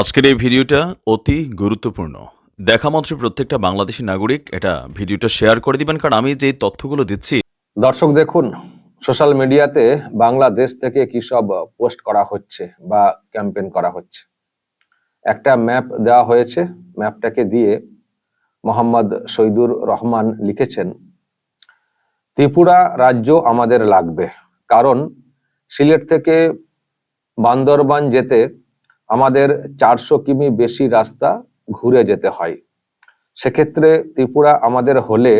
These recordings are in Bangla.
আজকের এই ভিডিওটা অতি গুরুত্বপূর্ণ। দেখা মাত্র প্রত্যেকটা বাংলাদেশি নাগরিক এটা ভিডিওটা শেয়ার করে দিবেন, কারণ আমি যে তথ্যগুলো দিচ্ছি। দর্শক, দেখুন, সোশ্যাল মিডিয়াতে বাংলাদেশ থেকে কি সব পোস্ট করা হচ্ছে বা ক্যাম্পেইন করা হচ্ছে। একটা ম্যাপ দেওয়া হয়েছে, ম্যাপটাকে দিয়ে মোহাম্মদ শহীদুর রহমান লিখেছেন, ত্রিপুরা রাজ্য আমাদের লাগবে। কারণ সিলেট থেকে বান্দরবান যেতে আমাদের চারশো কিমি বেশি রাস্তা ঘুরে যেতে হয়। সেক্ষেত্রে ত্রিপুরা আমাদের হলে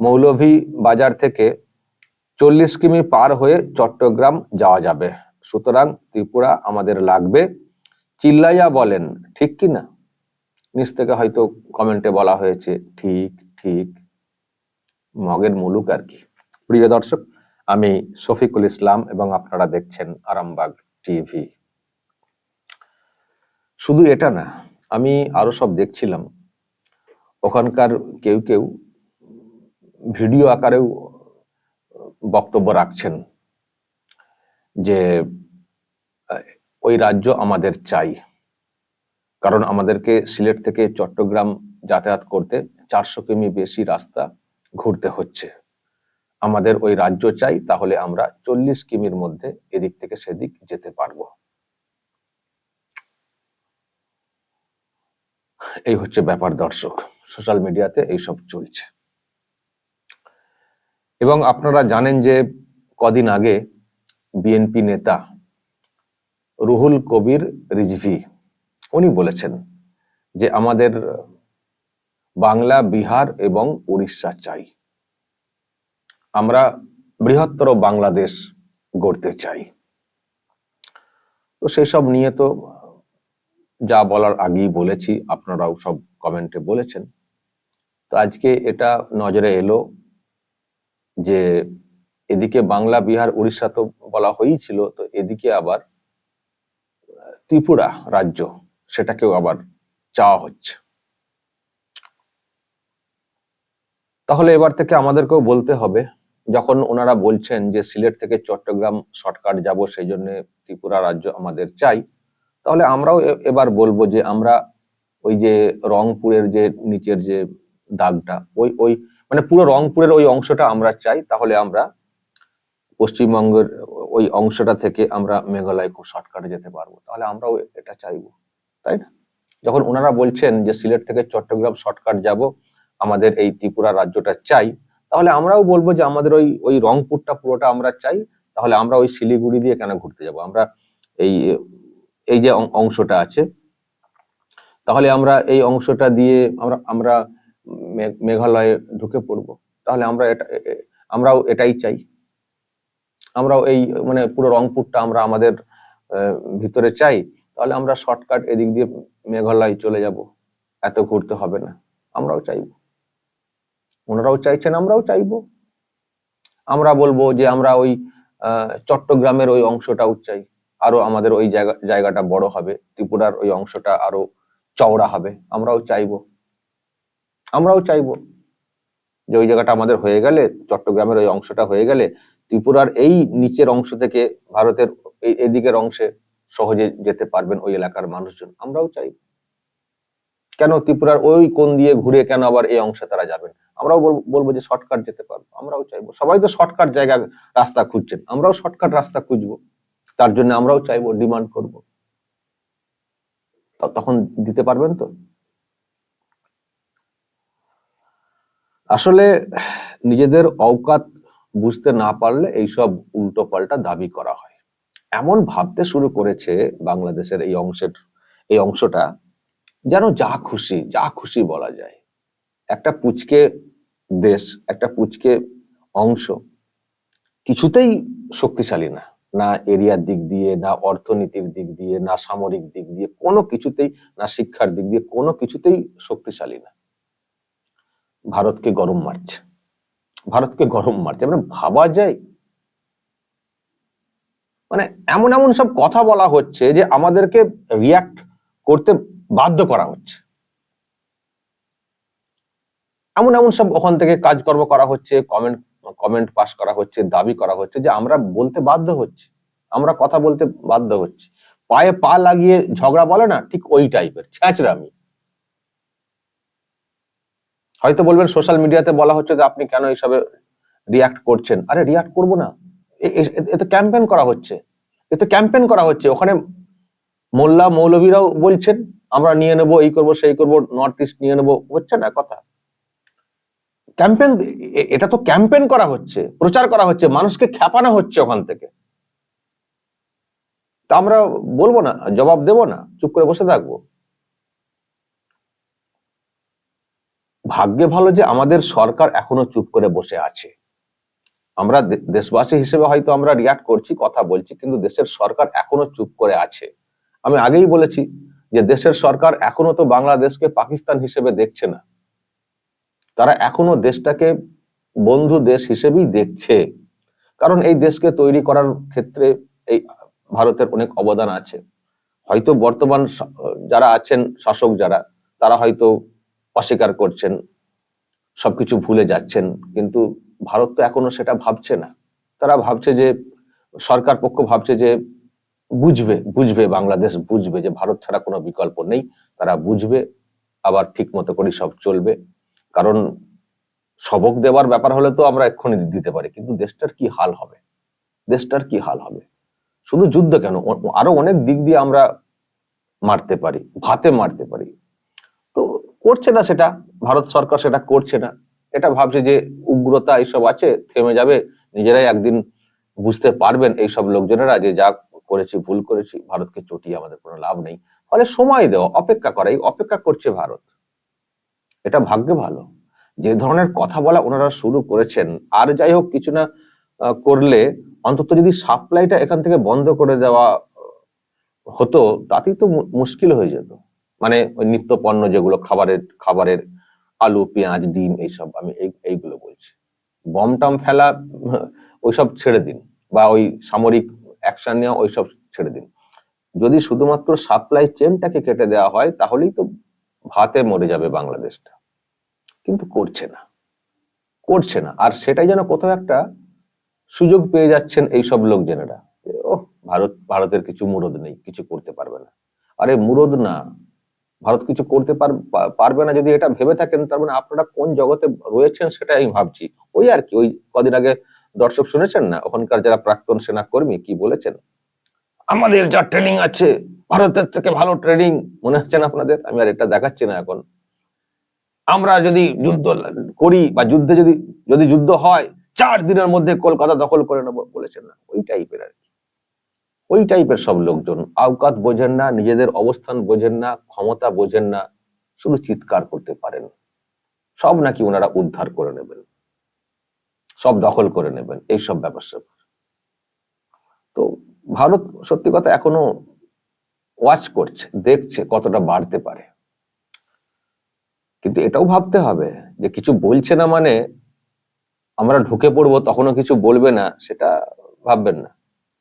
মৌলভী বাজার থেকে চল্লিশ কিমি পার হয়ে চট্টগ্রাম যাওয়া যাবে। সুতরাং ত্রিপুরা আমাদের লাগবে। চিল্লাইয়া বলেন, ঠিক কি না? নিচ থেকে হয়তো কমেন্টে বলা হয়েছে, ঠিক ঠিক। মগের মুলুক আর কি। প্রিয় দর্শক, আমি শফিকুল ইসলাম এবং আপনারা দেখছেন আরামবাগ টিভি। শুধু এটা না, আমি আরও সব দেখছিলাম। ওখানকার কেউ কেউ ভিডিও আকারেও বক্তব্য রাখছেন যে, ওই রাজ্য আমাদের চাই। কারণ আমাদেরকে সিলেট থেকে চট্টগ্রাম যাতায়াত করতে চারশো কিমি বেশি রাস্তা ঘুরতে হচ্ছে। আমাদের ওই রাজ্য চাই, তাহলে আমরা চল্লিশ কিমির মধ্যে এদিক থেকে সেদিক যেতে পারব। এই হচ্ছে ব্যাপার দর্শক। সোশ্যাল মিডিয়াতে এইসব চলছে। এবং আপনারা জানেন যে কদিন আগে বিএনপি নেতা রুহুল কবির রিজভি, উনি বলেছেন যে, আমাদের বাংলা, বিহার এবং উড়িষ্যা চাই। আমরা বৃহত্তর বাংলাদেশ গড়তে চাই। তো সেসব নিয়ে তো যা বলার আগেই বলেছি, আপনারাও সব কমেন্টে বলেছেন। তো আজকে এটা নজরে এলো যে এদিকে বাংলা, বিহার, উড়িষ্যা তো বলা হয়েই ছিল, তো এদিকে আবার ত্রিপুরা রাজ্য সেটাকেও আবার চাওয়া হচ্ছে। তাহলে এবার থেকে আমাদেরকেও বলতে হবে, যখন ওনারা বলছেন যে সিলেট থেকে চট্টগ্রাম শর্টকাট যাব, সেই জন্য ত্রিপুরা রাজ্য আমাদের চাই তাহলে আমরাও এবার বলব যে আমরা ওই যে রংপুরের যে নিচের যে দাগটা, ওই ওই মানে পুরো রংপুরের ওই অংশটা আমরা চাই, তাহলে আমরা পশ্চিমবঙ্গের ওই অংশটা থেকে আমরা মেঘালয় খুব শর্টকাটে যেতে পারব। তাহলে আমরাও এটা চাইব, তাই না? যখন ওনারা বলছেন যে সিলেট থেকে চট্টগ্রাম শর্টকাট যাব, আমাদের এই ত্রিপুরা রাজ্যটা চাই, তাহলে আমরাও বলব যে আমাদের ওই ওই রংপুরটা পুরোটা আমরা চাই, তাহলে আমরা ওই শিলিগুড়ি দিয়ে কেন ঘুরতে যাব? আমরা এই এই যে অংশটা আছে, তাহলে আমরা এই অংশটা দিয়ে আমরা আমরা মেঘালয়ে ঢুকে পড়ব। তাহলে আমরা এটা আমরাও এটাই চাই। আমরাও এই মানে পুরো রংপুরটা আমরা আমাদের ভিতরে চাই। তাহলে আমরা শর্টকাট এদিক দিয়ে মেঘালয় চলে যাব। এত ঘুরতে হবে না। আমরাও চাইব। ওনারাও চাইছেন, আমরাও চাইব। আমরা বলব যে আমরা ওই চট্টগ্রামের ওই অংশটাও চাই। আরও আমাদের ওই জায়গা, জায়গাটা বড় হবে, ত্রিপুরার ওই অংশটা আরও চওড়া হবে, আমরাও চাইব। আমরাও চাইব যে ওই জায়গাটা আমাদের হয়ে গেলে, চট্টগ্রামের ওই অংশটা হয়ে গেলে, ত্রিপুরার এই নিচের অংশ থেকে ভারতের এই এদিকের অংশে সহজে যেতে পারবেন ওই এলাকার মানুষজন, আমরাও চাইব। কেন ত্রিপুরার ওই কোন দিয়ে ঘুরে কেন আবার এই অংশে তারা যাবেন? আমরাও বলবো- যে শর্টকাট যেতে পারব, আমরাও চাইব। সবাই তো শর্টকাট জায়গা রাস্তা খুঁজছেন, আমরাও শর্টকাট রাস্তা খুঁজবো। তার জন্য আমরাও চাইব ডিমান্ড করব। তখন দিতে পারবেন তো? আসলে নিজেদের অওকাত বুঝতে না পারলে এইসব উল্টো পাল্টা দাবি করা হয়। এমন ভাবতে শুরু করেছে বাংলাদেশের এই অংশের, এই অংশটা, যেন যা খুশি যা খুশি বলা যায়। একটা পুচকে দেশ, একটা পুচকে অংশ কিছুতেই শক্তিশালী না। না এরিয়ার দিক দিয়ে, না অর্থনীতির দিক দিয়ে, না সামরিক দিক দিয়ে, কোনো কিছুতেই, না শিক্ষার দিক দিয়ে, কোনো কিছুতেই শক্তিশালী না। ভারতকে গরম মারছে। ভারতকে গরম মারছে। মানে ভাবা যায়। মানে এমন এমন সব কথা বলা হচ্ছে যে আমাদেরকে রিয়াক্ট করতে বাধ্য করা হচ্ছে। এমন এমন সব ওখান থেকে কাজকর্ম করা হচ্ছে কমেন্ট কমেন্ট পাস করা হচ্ছে, দাবি করা হচ্ছে যে আমরা বলতে বাধ্য হচ্ছি। আমরা কথা বলতে বাধ্য হচ্ছি। পায়ে পা লাগিয়ে ঝগড়া বলে না, ঠিক ওই টাইপের ছ্যাঁচড়ামি হয়তো বলবেন সোশ্যাল মিডিয়াতে বলা হচ্ছে যে আপনি কেন এইসবে রিয়াক্ট করছেন। আরে রিয়াক্ট করব না। এতে ক্যাম্পেন করা হচ্ছে। এতে ক্যাম্পেন করা হচ্ছে। ওখানে মোল্লা মৌলবীরাও বলছেন, আমরা নিয়ে নেব, এই করব, সেই করব নর্থ ইস্ট নিয়ে নেব। হচ্ছে না কথা। ক্যাম্পেন এটা তো ক্যাম্পেন করা হচ্ছে, প্রচার করা হচ্ছে, মানুষকে খ্যাপানো হচ্ছে ওখান থেকে। তা আমরা বলব না, জবাব দেব না, চুপ করে বসে থাকব। ভাগ্যে ভালো যে আমাদের সরকার এখনও চুপ করে বসে আছে। আমরা দেশবাসী হিসেবে হয়তো আমরা রিয়াক্ট করছি, কথা বলছি, কিন্তু দেশের সরকার এখনও চুপ করে আছে। আমি আগেই বলেছি যে দেশের সরকার এখনও তো বাংলাদেশকে পাকিস্তান হিসেবে দেখছে না। তারা এখনও দেশটাকে বন্ধু দেশ হিসেবেই দেখছে। কারণ এই দেশকে তৈরি করার ক্ষেত্রে এই ভারতের অনেক অবদান আছে। হয়তো বর্তমান যারা আছেন, শাসক যারা, তারা হয়তো অস্বীকার করছেন, সবকিছু ভুলে যাচ্ছেন, কিন্তু ভারত তো এখনও সেটা ভাবছে না। তারা ভাবছে যে, সরকার পক্ষ ভাবছে যে, বুঝবে বুঝবে, বাংলাদেশ বুঝবে যে ভারত ছাড়া কোনো বিকল্প নেই। তারা বুঝবে, আবার ঠিক মতো করে সব চলবে। কারণ সবক দেওয়ার ব্যাপার হলে তো আমরা এক্ষুনি দিতে পারি, কিন্তু দেশটার কি হাল হবে? দেশটার কি হাল হবে? শুধু যুদ্ধ কেন? আরও অনেক দিক দিয়ে আমরা মারতে পারি, ভাতে মারতে পারি। তো করছে না সেটা, ভারত সরকার সেটা করছে না। এটা ভাবছে যে উগ্রতা এইসব আছে, থেমে যাবে, নিজেরাই একদিন বুঝতে পারবেন এইসব লোকজনেরা যে যা করেছি, ভুল করেছি, ভারতকে চটিয়ে আমাদের কোনো লাভ নেই। ফলে সময় দেওয়া, অপেক্ষা করা, এই অপেক্ষা করছে ভারত। এটা ভাগ্যে ভালো। যে ধরনের কথা বলা ওনারা শুরু করেছেন, আর যাই হোক কিছু না করলে অন্তত যদি সাপ্লাইটা এখান থেকে বন্ধ করে দেওয়া হতো, তাতেই তো মুশকিল হয়ে যেত। মানে ওই নিত্য পণ্য যেগুলো, খাবারের খাবারের আলু, পেঁয়াজ, ডিম এইসব, আমি এই, এইগুলো বলছি। বম টম ফেলা ওইসব ছেড়ে দিন, বা ওই সামরিক অ্যাকশন নেওয়া, ওইসব ছেড়ে দিন। যদি শুধুমাত্র সাপ্লাই চেনটাকে কেটে দেওয়া হয়, তাহলেই তো ভাতে মরে যাবে বাংলাদেশটা। কিন্তু করছে না। করছে না। আর সেটাই যেন কোথাও একটা সুযোগ পেয়ে যাচ্ছেন এইসব লোকজনেরা। ও ভারত, ভারতের কিছু মুরদ নেই, কিছু করতে পারবে না। আরে, মুরদ না। ভারত কিছু করতে পারবে না যদি এটা ভেবে থাকেন, তার মানে আপনারা কোন জগতে রয়েছেন সেটা আমি ভাবছি। ওই আর কি, ওই কদিন আগে দর্শক শুনেছেন না? ওখানকার যারা প্রাক্তন সেনা কর্মী কি বলেছেন? আমাদের যা ট্রেনিং আছে ভারতের থেকে ভালো ট্রেনিং মনে হচ্ছে না আপনাদের? আমি আর এটা দেখাচ্ছি না এখন। আমরা যদি যুদ্ধ করি বা যুদ্ধে যদি যদি যুদ্ধ হয়, চার দিনের মধ্যে কলকাতা দখল করে নেব বলেছেন না। ওই টাইপের আর কি। ওই টাইপের সব লোকজন। আওকাত বোঝেন না, নিজেদের অবস্থান বোঝেন না, ক্ষমতা বোঝেন না, শুধু চিৎকার করতে পারেন। সব নাকি ওনারা উদ্ধার করে নেবেন। সব দখল করে নেবেন। এইসব ব্যাপার স্যাপার তো ভারত সত্যি কথা এখনও ওয়াচ করছে, দেখছে কতটা বাড়তে পারে। কিন্তু এটাও ভাবতে হবে যে কিছু বলছে না মানে আমরা ঢুকে পড়ব তখনও কিছু বলবে না, সেটা ভাববেন না।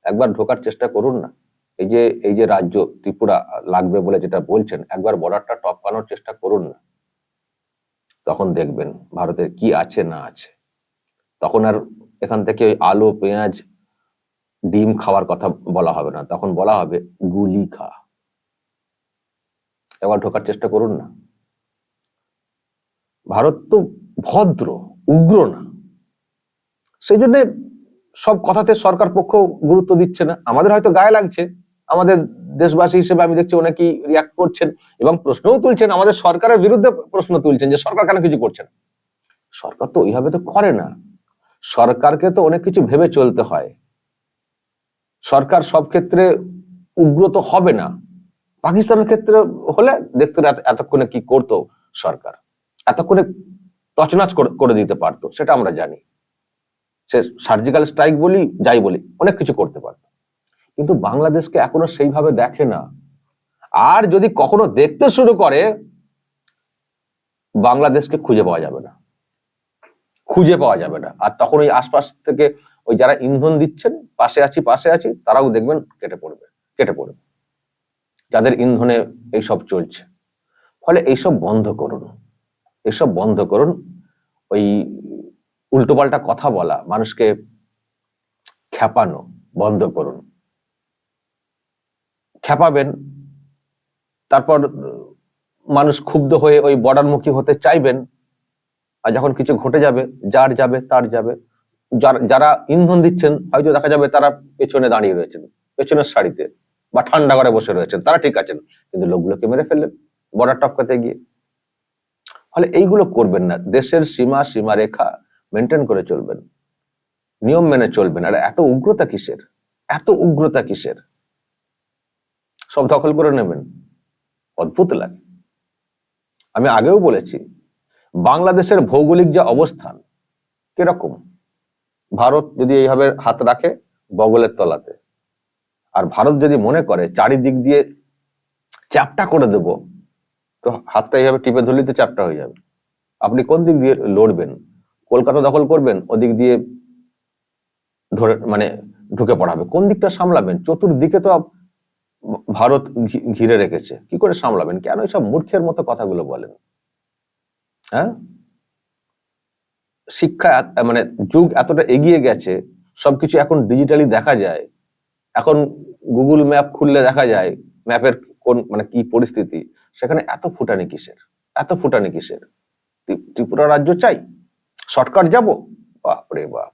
একবার ঢোকার চেষ্টা করুন না। এই যে এই যে রাজ্য ত্রিপুরা লাগবে বলে যেটা বলছেন, একবার বর্ডারটা টপকানোর চেষ্টা করুন না। তখন দেখবেন ভারতের কি আছে না আছে। তখন আর এখান থেকে ওই আলু, পেঁয়াজ, ডিম খাওয়ার কথা বলা হবে না। তখন বলা হবে গুলি খা। এবার ঢোকার চেষ্টা করুন না। ভারত তো ভদ্র, উগ্র না। সেই জন্য সব কথাতে সরকার পক্ষ গুরুত্ব দিচ্ছে না। আমাদের হয়তো গায়ে লাগছে। আমাদের দেশবাসী হিসেবে আমি দেখছি অনেকেই রিয়াক্ট করছেন এবং প্রশ্নও তুলছেন। আমাদের সরকারের বিরুদ্ধে প্রশ্ন তুলছেন যে সরকার কেন কিছু করছে না? সরকার তো ওইভাবে তো করে না। সরকারকে তো অনেক কিছু ভেবে চলতে হয়। সরকার সব ক্ষেত্রে উগ্র তো হবে না। পাকিস্তানের ক্ষেত্রে হলে দেখতে এত- এতক্ষণে কি করতো সরকার। এতক্ষণে তছনাছ করে- করে দিতে পারতো, সেটা আমরা জানি। সে সার্জিক্যাল স্ট্রাইক বলি, যাই বলি, অনেক কিছু করতে পারত। কিন্তু বাংলাদেশকে এখনও সেইভাবে দেখে না। আর যদি কখনো দেখতে শুরু করে, বাংলাদেশকে খুঁজে পাওয়া যাবে না। খুঁজে পাওয়া যাবে না। আর তখন ওই আশপাশ থেকে ওই যারা ইন্ধন দিচ্ছেন, পাশে আছি পাশে আছি, তারাও দেখবেন কেটে পড়বে কেটে পড়বে। যাদের ইন্ধনে এইসব চলছে। ফলে এইসব বন্ধ করুন। এসব বন্ধ করুন, ওই উল্টোপাল্টা কথা বলা, মানুষকে খেপানো বন্ধ করুন। খেপাবেন তারপর মানুষ ক্ষুব্ধ হয়ে ওই বর্ডারমুখী হতে চাইবেন, আর যখন কিছু ঘটে যাবে, যার যাবে, তার যাবে, যার- যারা ইন্ধন দিচ্ছেন, হয়তো দেখা যাবে তারা পেছনে দাঁড়িয়ে রয়েছেন, পেছনের সারিতে। বা ঠান্ডা ঘরে বসে রয়েছেন, তারা ঠিক আছেন, কিন্তু লোকগুলোকে মেরে ফেললেন বর্ডার টপকাতে গিয়ে। ফলে এইগুলো করবেন না, দেশের সীমা, সীমারেখা মেনটেন করে চলবেন, নিয়ম মেনে চলবেন। আর এত উগ্রতা কিসের? এত উগ্রতা কিসের? সব দখল করে নেবেন, অদ্ভুত লাগে। আমি আগেও বলেছি, বাংলাদেশের ভৌগোলিক যে অবস্থান, কীরকম? ভারত যদি এইভাবে হাত রাখে, বগলের তলাতে। আর ভারত যদি মনে করে চারিদিক দিয়ে চ্যাপটা করে দেব, তো হাতটা এইভাবে টিপে ধরলেই তো চ্যাপটা হয়ে যাবে। আপনি কোন দিক দিয়ে লড়বেন? কলকাতা দখল করবেন, ওদিক দিয়ে ধরে মানে ঢুকে পড়াবে। কোন দিকটা সামলাবেন? চতুর্দিকে তো ভারত ঘিরে রেখেছে। কি করে সামলাবেন? কেন এইসব মূর্খের মতো কথাগুলো বলেন? হ্যাঁ? শিক্ষা মানে যুগ এতটা এগিয়ে গেছে, সবকিছু এখন ডিজিটালি দেখা যায়। এখন গুগল ম্যাপ খুললে দেখা যায় ম্যাপের কোন মানে কি পরিস্থিতি, সেখানে এত ফুটানি কিসের? এত ফুটানি কিসের? ত্রিপুরা রাজ্য চাই শর্টকাট যাব? বাপরে বাপ।